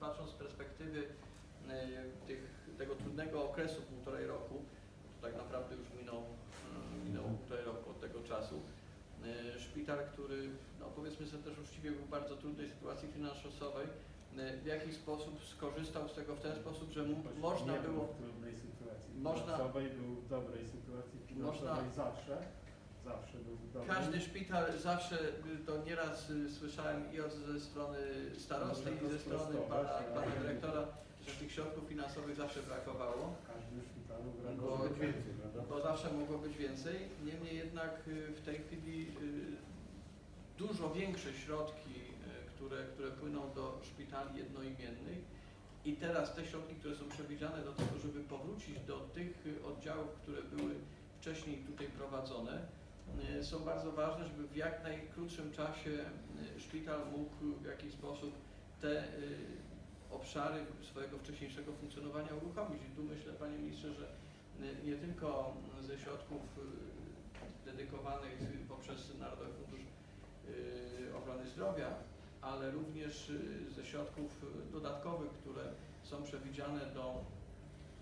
patrząc z perspektywy e, tych, tego trudnego okresu półtorej roku, to tak naprawdę już minął, e, minęło półtorej roku od tego czasu, e, szpital, który no powiedzmy sobie też uczciwie był w bardzo trudnej sytuacji finansowej, e, w jakiś sposób skorzystał z tego w ten sposób, że mu, można było był w trudnej sytuacji Można- finansowej, był w dobrej sytuacji finansowej Można- zawsze. Zawsze był w dobrej. Każdy szpital zawsze, y, to nieraz y, słyszałem i od, ze strony starosty, Można i ze strony sprostować, pana, tak. pana dyrektora, że tych środków finansowych zawsze brakowało, W każdym szpitalu Bo- brakowało być więcej, prawda? bo zawsze mogło być więcej. Niemniej jednak y, w tej chwili y, dużo większe środki, y, które, które płyną do szpitali jednoimiennych i teraz te środki, które są przewidziane do tego, żeby powrócić do tych y, oddziałów, które były wcześniej tutaj prowadzone, są bardzo ważne, żeby w jak najkrótszym czasie y, szpital mógł w jakiś sposób te y, obszary swojego wcześniejszego funkcjonowania uruchomić. I tu myślę, Panie Ministrze, że y, nie tylko ze środków y, dedykowanych poprzez Narodowy Fundusz y, Ochrony Zdrowia, ale również y, ze środków y, dodatkowych, które są przewidziane do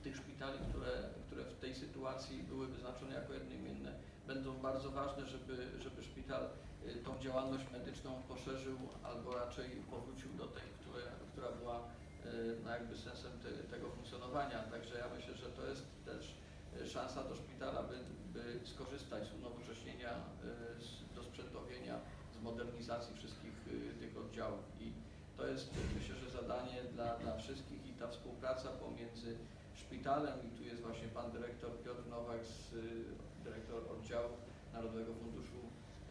tych szpitali, które, które w tej sytuacji były wyznaczone jako jednoimienne, będą bardzo ważne, żeby, żeby szpital y, tą działalność medyczną poszerzył albo raczej powrócił do tej, która była y, no jakby sensem te, tego funkcjonowania. Także ja myślę, że to jest też y, szansa do szpitala, by, by skorzystać z unowocześnienia, z dosprzętowienia, z modernizacji wszystkich tych oddziałów. I to jest y, myślę, że zadanie dla, dla wszystkich i ta współpraca pomiędzy szpitalem i tu jest właśnie pan dyrektor Piotr Nowak, z, y, dyrektor oddziału Narodowego Funduszu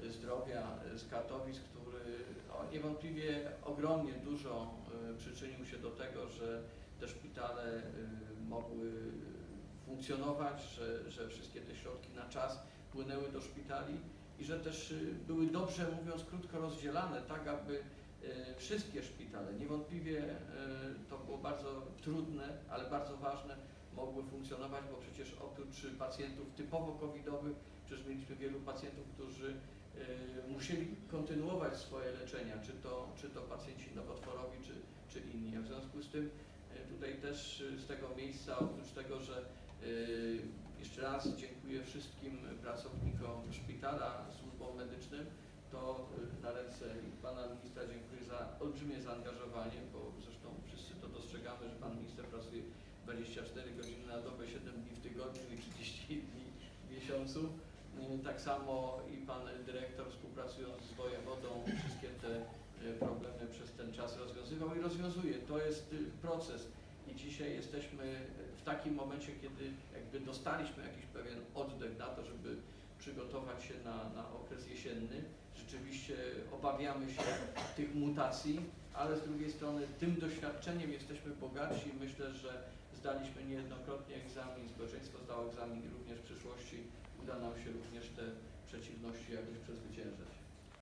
Zdrowia z Katowic, który no, niewątpliwie ogromnie dużo y, przyczynił się do tego, że te szpitale y, mogły funkcjonować, że, że wszystkie te środki na czas płynęły do szpitali i że też były dobrze, mówiąc krótko, rozdzielane, tak aby wszystkie szpitale, niewątpliwie było bardzo trudne, ale bardzo ważne, mogły funkcjonować, bo przecież oprócz pacjentów typowo covidowych, przecież mieliśmy wielu pacjentów, którzy y, musieli kontynuować swoje leczenia, czy to, czy to pacjenci nowotworowi, czy, czy inni. A w związku z tym y, tutaj też y, z tego miejsca, oprócz tego, że jeszcze raz dziękuję wszystkim pracownikom szpitala, służbom medycznym, to ręce i pana ministra dziękuję za olbrzymie zaangażowanie, bo zresztą wszyscy to dostrzegamy, że pan minister pracuje 24 godziny na dobę, 7 dni w tygodniu i 30 dni w miesiącu. Y, Tak samo i pan dyrektor współpracując z wojewodą wszystkie te y, problemy przez ten czas rozwiązywał i rozwiązuje. To jest y, proces i dzisiaj jesteśmy w takim momencie, kiedy jakby dostaliśmy jakiś pewien oddech na to, żeby przygotować się na, na okres jesienny. Rzeczywiście obawiamy się tych mutacji, ale z drugiej strony tym doświadczeniem jesteśmy bogatsi. Myślę, że zdaliśmy niejednokrotnie egzamin, społeczeństwo zdało egzamin i również w przyszłości uda nam się również te przeciwności jakoś przezwyciężać.